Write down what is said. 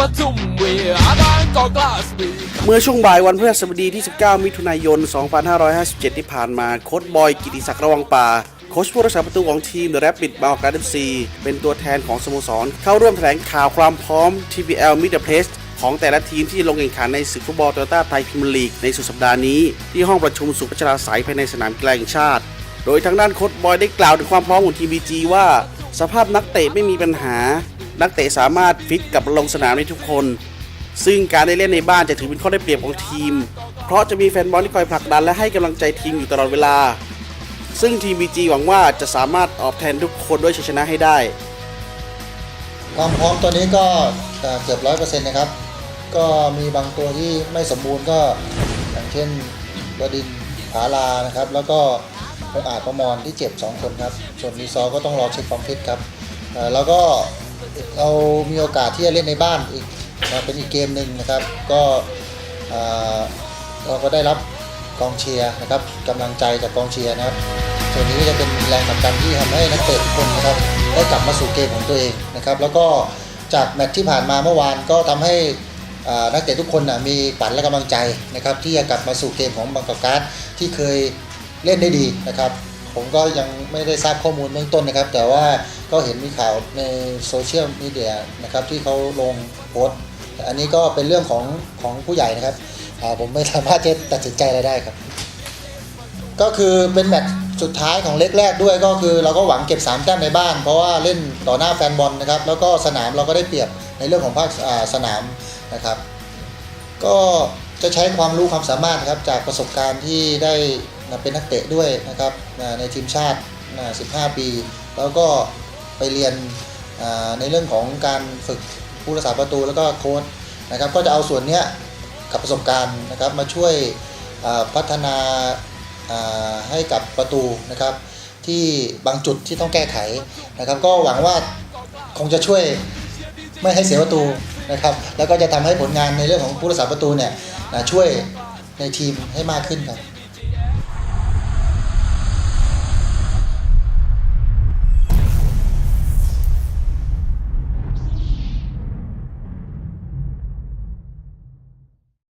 ก็กลาสปีเมื่อช่วงบ่ายวันพฤหัสบดีที่ 19 มิถุนายน 2557 ที่ผ่านมาโค้ชบอยกิติศักดิ์ระวังป่าโค้ชผู้รักษาประตูของทีม The Rapid บางกอกการ์เดนซีเป็นตัวแทนของสโมสร เข้าร่วมแถลงข่าวความพร้อม TPL Mid the Place ของแต่ละทีมที่ลงแข่งขันในศึกฟุตบอลโตโยต้าไทยพรีเมียร์ลีกในสุดสัปดาห์นี้ ที่ห้องประชุมสุพัชราสายภายในสนามกีฬาแห่งชาติ โดยทางด้านโค้ชบอยได้กล่าวถึงความพร้อมของทีม BG ว่า สภาพนักเตะไม่มีปัญหา นักเตะสามารถฟิตกับลงสนามได้ทุกคน ซึ่งการได้เล่นในบ้านจะถือเป็นข้อได้เปรียบของทีม เพราะจะมีแฟนบอลที่คอยผลักดันและให้กำลังใจทีมอยู่ตลอดเวลา ซึ่งทีม BG หวังว่าจะสามารถตอบแทนทุกคนด้วยชัยชนะให้ได้ ความพร้อมตัวนี้ก็เกือบร้อยเปอร์เซ็นต์นะครับ ก็มีบางตัวที่ไม่สมบูรณ์ก็อย่างเช่นบดินผาลานะครับ แล้วก็องอาจประมอนที่เจ็บ 2 คนครับ ส่วนรีซอร์ก็ต้องรอเช็คความฟิตครับแล้วก็ เรามีโอกาสที่จะเล่นในบ้านอีกเป็นอีกเกมหนึ่งนะครับ ก็เราก็ได้รับกองเชียร์นะครับกำลังใจจากกองเชียร์นะครับ ส่วนนี้ก็จะเป็นแรงผลักดันที่ทำให้นักเตะทุกคนนะครับได้กลับมาสู่เกมของตัวเองนะครับ แล้วก็จากแมตช์ที่ผ่านมาเมื่อวานก็ทำให้นักเตะทุกคนนะมีฝันและกำลังใจนะครับที่จะกลับมาสู่เกมของบางกอกการ์ดที่เคยเล่นได้ดีนะครับ ผมก็ยังไม่ได้ทราบข้อมูลเบื้องต้นนะครับ แต่ว่าก็เห็นมีข่าวในโซเชียลมีเดียนะครับที่เขาลงโพสต์แต่อันนี้ก็เป็นเรื่องของของผู้ใหญ่นะครับผมไม่สามารถจะตัดสินใจอะไรได้ครับ ก็คือเป็นแมตช์สุดท้ายของเล็กแรกด้วยก็คือเราก็หวังเก็บ3แต้มในบ้าน เพราะว่าเล่นต่อหน้าแฟนบอลนะครับ แล้วก็สนามเราก็ได้เปรียบในเรื่องของภาคสนามนะครับ ก็จะใช้ความรู้ความสามารถครับจากประสบการณ์ที่ได้ เป็นนักเตะด้วยนะครับในทีมชาติอ่า15 ปี แล้วก็ไปเรียนในเรื่องของการฝึกผู้รักษาประตูแล้วก็โค้ชนะครับก็จะเอาส่วนนี้กับประสบการณ์นะครับมาช่วยพัฒนาให้กับประตูนะครับ ที่บางจุดที่ต้องแก้ไขนะครับ ก็หวังว่าคงจะช่วยไม่ให้เสียประตูนะครับ แล้วก็จะทำให้ผลงานในเรื่องของผู้รักษาประตูเนี่ยช่วยในทีมให้มากขึ้นครับ